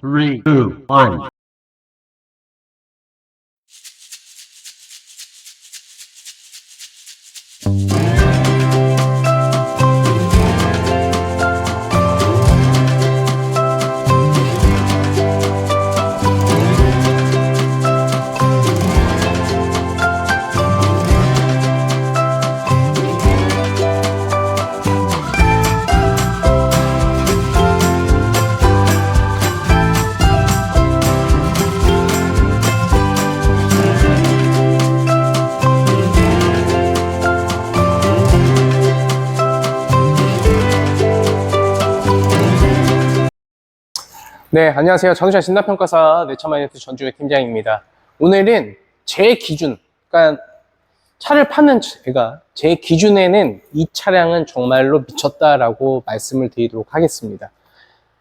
Three, two, one. 네, 안녕하세요. 자동차 진단평가사 내처마이너트 전주의 팀장입니다. 오늘은 제 기준, 그러니까 차를 파는 제가 제 기준에는 이 차량은 정말로 미쳤다라고 말씀을 드리도록 하겠습니다.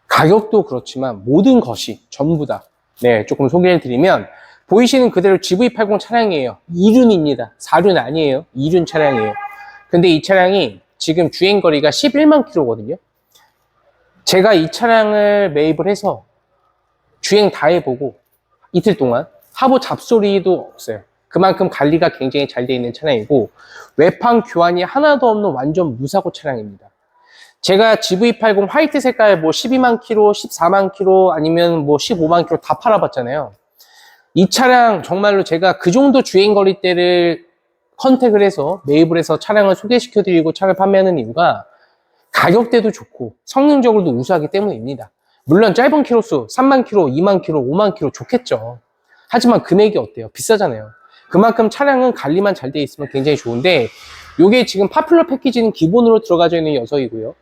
가격도 그렇지만 모든 것이 전부 다 네, 조금 소개해 드리면 보이시는 그대로 GV80 차량이에요. 2륜입니다. 4륜 아니에요. 2륜 차량이에요. 근데 이 차량이 지금 주행 거리가 11만 킬로거든요. 제가 이 차량을 매입을 해서 주행 다 해보고 이틀 동안 하부 잡소리도 없어요. 그만큼 관리가 굉장히 잘돼 있는 차량이고 외판 교환이 하나도 없는 완전 무사고 차량입니다. 제가 GV80 화이트 색깔 뭐 12만 킬로, 14만 킬로 아니면 뭐 15만 킬로 다 팔아봤잖아요. 이 차량 정말로 제가 그 정도 주행 거리대를 컨택을 해서 매입을 해서 차량을 소개시켜 드리고 차를 판매하는 이유가 가격대도 좋고 성능적으로도 우수하기 때문입니다. 물론 짧은 키로수 3만 키로, 2만 키로, 5만 키로 좋겠죠. 하지만 금액이 어때요? 비싸잖아요. 그만큼 차량은 관리만 잘 돼 있으면 굉장히 좋은데 이게 지금 파퓰러 패키지는 기본으로 들어가져 있는 녀석이고요.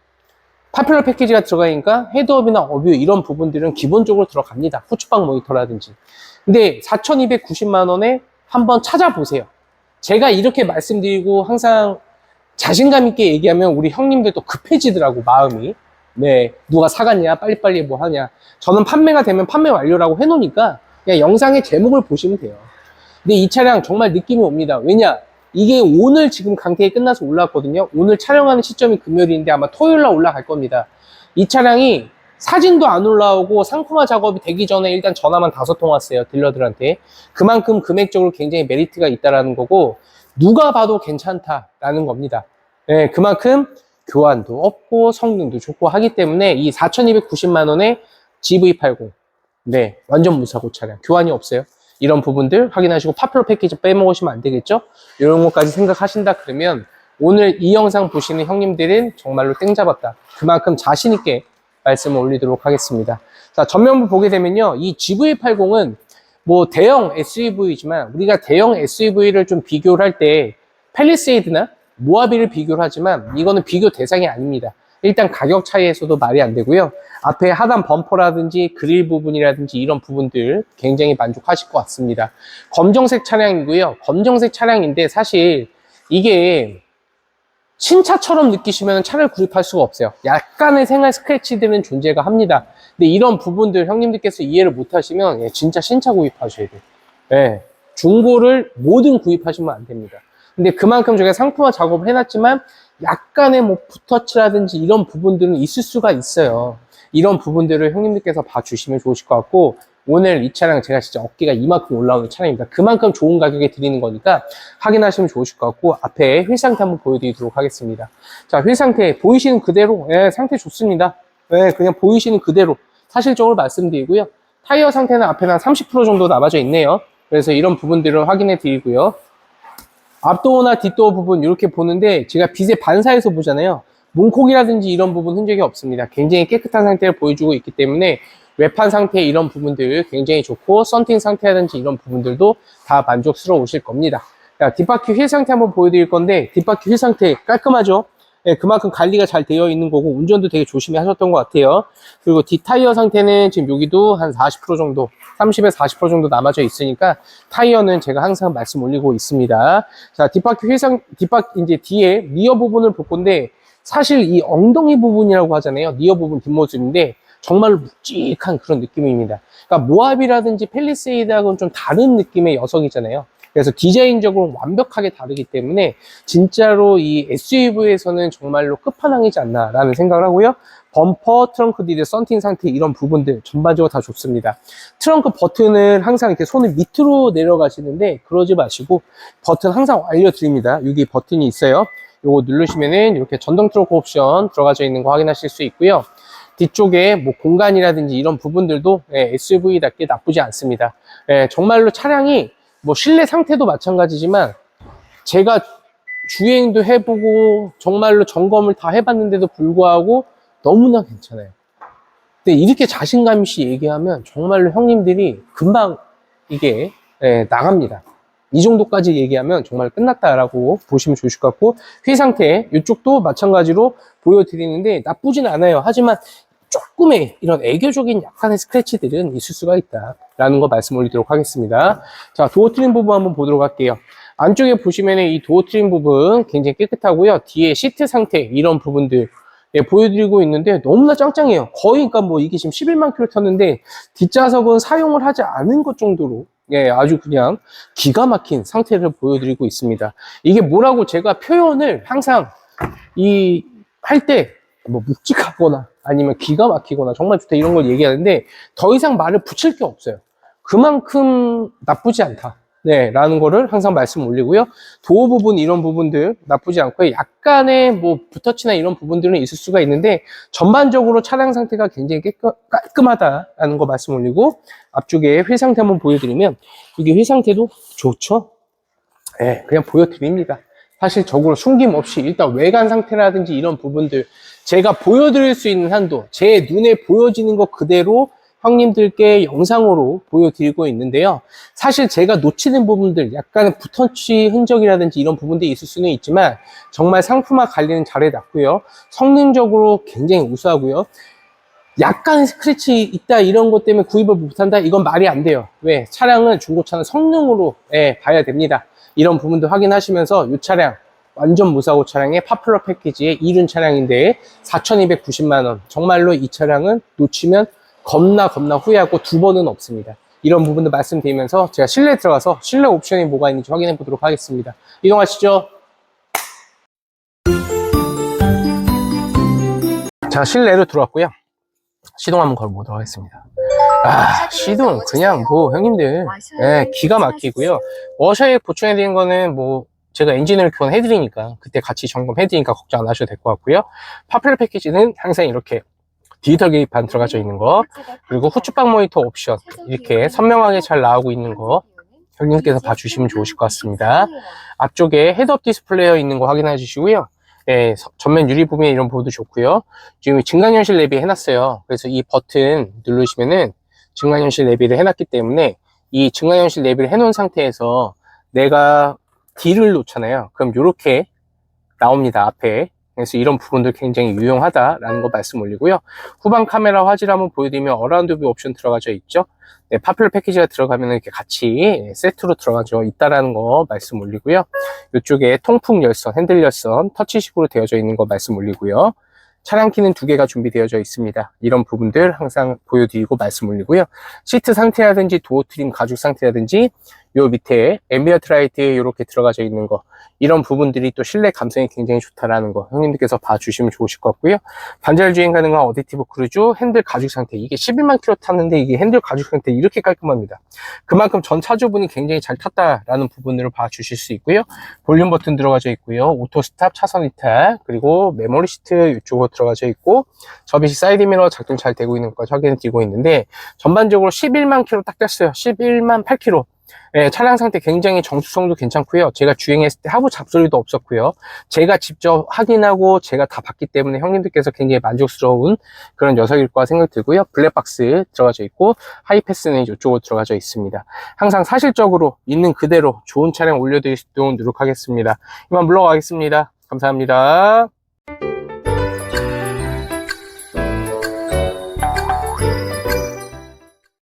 파퓰러 패키지가 들어가니까 헤드업이나 어뷰 이런 부분들은 기본적으로 들어갑니다. 후추방 모니터라든지. 근데 4,290만 원에 한번 찾아보세요. 제가 이렇게 말씀드리고 항상 자신감 있게 얘기하면 우리 형님들도 급해지더라고 마음이. 네 누가 사갔냐 빨리빨리 뭐 하냐. 저는 판매가 되면 판매 완료라고 해놓으니까 그냥 영상의 제목을 보시면 돼요. 근데 이 차량 정말 느낌이 옵니다. 왜냐? 이게 오늘 지금 강태에 끝나서 올라왔거든요. 오늘 촬영하는 시점이 금요일인데 아마 토요일날 올라갈 겁니다. 이 차량이 사진도 안 올라오고 상품화 작업이 되기 전에 일단 전화만 다섯 통 왔어요 딜러들한테. 그만큼 금액적으로 굉장히 메리트가 있다라는 거고 누가 봐도 괜찮다라는 겁니다. 네, 그만큼 교환도 없고 성능도 좋고 하기 때문에 이 4,290만 원의 GV80 네 완전 무사고 차량 교환이 없어요. 이런 부분들 확인하시고 파플러 패키지 빼먹으시면 안 되겠죠? 이런 것까지 생각하신다 그러면 오늘 이 영상 보시는 형님들은 정말로 땡 잡았다. 그만큼 자신 있게 말씀을 올리도록 하겠습니다. 자 전면부 보게 되면요, 이 GV80은 뭐 대형 SUV이지만 우리가 대형 SUV를 좀 비교를 할 때 팰리세이드나 모하비를 비교를 하지만 이거는 비교 대상이 아닙니다. 일단 가격 차이에서도 말이 안 되고요. 앞에 하단 범퍼라든지 그릴 부분이라든지 이런 부분들 굉장히 만족하실 것 같습니다. 검정색 차량이고요. 검정색 차량인데 사실 이게 신차처럼 느끼시면 차를 구입할 수가 없어요. 약간의 생활 스크래치들은 존재가 합니다. 근데 이런 부분들 형님들께서 이해를 못 하시면 예, 진짜 신차 구입하셔야 돼요. 예, 중고를 모든 구입하시면 안 됩니다. 근데 그만큼 저희가 상품화 작업을 해놨지만 약간의 뭐 붓터치라든지 이런 부분들은 있을 수가 있어요. 이런 부분들을 형님들께서 봐주시면 좋으실 것 같고 오늘 이 차량 제가 진짜 어깨가 이만큼 올라오는 차량입니다. 그만큼 좋은 가격에 드리는 거니까 확인하시면 좋으실 것 같고 앞에 휠 상태 한번 보여드리도록 하겠습니다. 자, 휠 상태 보이시는 그대로 예, 상태 좋습니다. 예, 그냥 보이시는 그대로 사실적으로 말씀드리고요. 타이어 상태는 앞에는 한 30% 정도 남아져 있네요. 그래서 이런 부분들을 확인해 드리고요. 앞도어나 뒷도어 부분 이렇게 보는데 제가 빛의 반사에서 보잖아요. 문콕이라든지 이런 부분 흔적이 없습니다. 굉장히 깨끗한 상태를 보여주고 있기 때문에 외판 상태의 이런 부분들 굉장히 좋고 썬팅 상태라든지 이런 부분들도 다 만족스러우실 겁니다. 자, 뒷바퀴 휠 상태 한번 보여드릴 건데 뒷바퀴 휠 상태 깔끔하죠? 예, 그만큼 관리가 잘 되어 있는 거고 운전도 되게 조심히 하셨던 것 같아요. 그리고 뒷타이어 상태는 지금 여기도 한 40% 정도, 30에서 40% 정도 남아져 있으니까 타이어는 제가 항상 말씀 올리고 있습니다. 자, 뒷바퀴 휠상, 뒷바퀴 이제 뒤에 리어 부분을 볼 건데 사실 이 엉덩이 부분이라고 하잖아요. 리어 부분 뒷모습인데 정말로 묵직한 그런 느낌입니다. 그러니까 모합이라든지 펠리세이드하고는 좀 다른 느낌의 녀석이잖아요. 그래서 디자인적으로 완벽하게 다르기 때문에 진짜로 이 SUV에서는 정말로 끝판왕이지 않나라는 생각을 하고요. 범퍼, 트렁크 디드, 썬팅 상태 이런 부분들 전반적으로 다 좋습니다. 트렁크 버튼을 항상 이렇게 손을 밑으로 내려가시는데 그러지 마시고 버튼 항상 알려드립니다. 여기 버튼이 있어요. 요거 누르시면은 이렇게 전동 트렁크 옵션 들어가져 있는 거 확인하실 수 있고요. 뒤쪽에 뭐 공간이라든지 이런 부분들도 예, SUV답게 나쁘지 않습니다. 예, 정말로 차량이 뭐 실내 상태도 마찬가지지만 제가 주행도 해보고 정말로 점검을 다 해봤는데도 불구하고 너무나 괜찮아요. 근데 이렇게 자신감 있이 얘기하면 정말로 형님들이 금방 이게 예, 나갑니다. 이 정도까지 얘기하면 정말 끝났다라고 보시면 좋으실 것 같고 휠 상태 이쪽도 마찬가지로 보여드리는데 나쁘진 않아요. 하지만 조금의 이런 애교적인 약간의 스크래치들은 있을 수가 있다라는 거 말씀 올리도록 하겠습니다. 자 도어 트림 부분 한번 보도록 할게요. 안쪽에 보시면 이 도어 트림 부분 굉장히 깨끗하고요. 뒤에 시트 상태 이런 부분들 예, 보여드리고 있는데 너무나 짱짱해요. 거의 그러니까 뭐 이게 지금 11만 킬로 탔는데 뒷좌석은 사용을 하지 않은 것 정도로 예, 아주 그냥 기가 막힌 상태를 보여드리고 있습니다. 이게 뭐라고 제가 표현을 항상 이 할 때 뭐 묵직하거나 아니면 기가 막히거나 정말 좋다 이런 걸 얘기하는데 더 이상 말을 붙일 게 없어요. 그만큼 나쁘지 않다. 네, 라는 거를 항상 말씀 올리고요. 도어 부분 이런 부분들 나쁘지 않고요. 약간의 뭐 붓터치나 이런 부분들은 있을 수가 있는데 전반적으로 차량 상태가 굉장히 깔끔하다라는 거 말씀 올리고 앞쪽에 휠 상태 한번 보여드리면 이게 휠 상태도 좋죠. 네, 그냥 보여드립니다. 사실 적으로 숨김 없이 일단 외관 상태라든지 이런 부분들 제가 보여드릴 수 있는 한도 제 눈에 보여지는 것 그대로 형님들께 영상으로 보여드리고 있는데요. 사실 제가 놓치는 부분들, 약간의 붓터치 흔적이라든지 이런 부분들이 있을 수는 있지만 정말 상품화 관리는 잘 해놨고요. 성능적으로 굉장히 우수하고요. 약간의 스크래치 있다 이런 것 때문에 구입을 못한다 이건 말이 안 돼요. 왜? 차량은 중고차는 성능으로 예, 봐야 됩니다. 이런 부분도 확인하시면서 이 차량 완전 무사고 차량의 파플러 패키지의 이륜 차량인데 4,290만원 정말로 이 차량은 놓치면 겁나 겁나 후회하고 두 번은 없습니다. 이런 부분도 말씀드리면서 제가 실내 들어가서 실내 옵션이 뭐가 있는지 확인해 보도록 하겠습니다. 이동하시죠. 자, 실내로 들어왔고요. 시동 한번 걸어보도록 하겠습니다. 아, 시동 그냥 뭐 형님들 예, 기가 막히고요. 워셔액 보충해드린 거는 뭐 제가 엔진을 교환해드리니까 그때 같이 점검해드리니까 걱정 안 하셔도 될 것 같고요. 파플러 패키지는 항상 이렇게 디지털 계기판 들어가져 있는 거 그리고 후추박 모니터 옵션 이렇게 선명하게 잘 나오고 있는 거 형님께서 봐주시면 좋으실 것 같습니다. 앞쪽에 헤드업 디스플레이어 있는 거 확인해 주시고요. 예, 서- 전면 유리 부분에 이런 부분도 좋고요. 지금 증강현실 내비 해놨어요. 그래서 이 버튼 누르시면은 증강현실 내비를 해놨기 때문에 이 증강현실 내비를 해놓은 상태에서 내가 D를 놓잖아요. 그럼 이렇게 나옵니다. 앞에. 그래서 이런 부분들 굉장히 유용하다라는 거 말씀 올리고요. 후방 카메라 화질 한번 보여드리면 어라운드 뷰 옵션 들어가져 있죠. 네, 파퓰러 패키지가 들어가면 이렇게 같이 세트로 들어가져 있다라는 거 말씀 올리고요. 이쪽에 통풍 열선, 핸들 열선, 터치식으로 되어져 있는 거 말씀 올리고요. 차량 키는 두 개가 준비되어져 있습니다. 이런 부분들 항상 보여드리고 말씀 올리고요. 시트 상태라든지 도어 트림 가죽 상태라든지 요 밑에 앰비언트 라이트 이렇게 들어가져 있는 거 이런 부분들이 또 실내 감성이 굉장히 좋다라는 거 형님들께서 봐주시면 좋으실 것 같고요. 반절 주행 가능한 어댑티브 크루즈 핸들 가죽 상태 이게 11만 킬로 탔는데 이게 핸들 가죽 상태 이렇게 깔끔합니다. 그만큼 전 차주분이 굉장히 잘 탔다라는 부분들을 봐주실 수 있고요. 볼륨 버튼 들어가져 있고요. 오토 스탑 차선 이탈 그리고 메모리 시트 이쪽으로 들어가져 있고 접이식 사이드 미러 작동 잘 되고 있는 것까지 확인해 드리고 있는데 전반적으로 11만 킬로 딱 됐어요. 11만 8 킬로 예, 차량 상태 굉장히 정수성도 괜찮고요. 제가 주행했을 때 하부 잡소리도 없었고요. 제가 직접 확인하고 제가 다 봤기 때문에 형님들께서 굉장히 만족스러운 그런 녀석일 거라 생각 들고요. 블랙박스 들어가져 있고 하이패스는 이쪽으로 들어가져 있습니다. 항상 사실적으로 있는 그대로 좋은 차량 올려드릴 수 있도록 노력하겠습니다. 이만 물러가겠습니다. 감사합니다.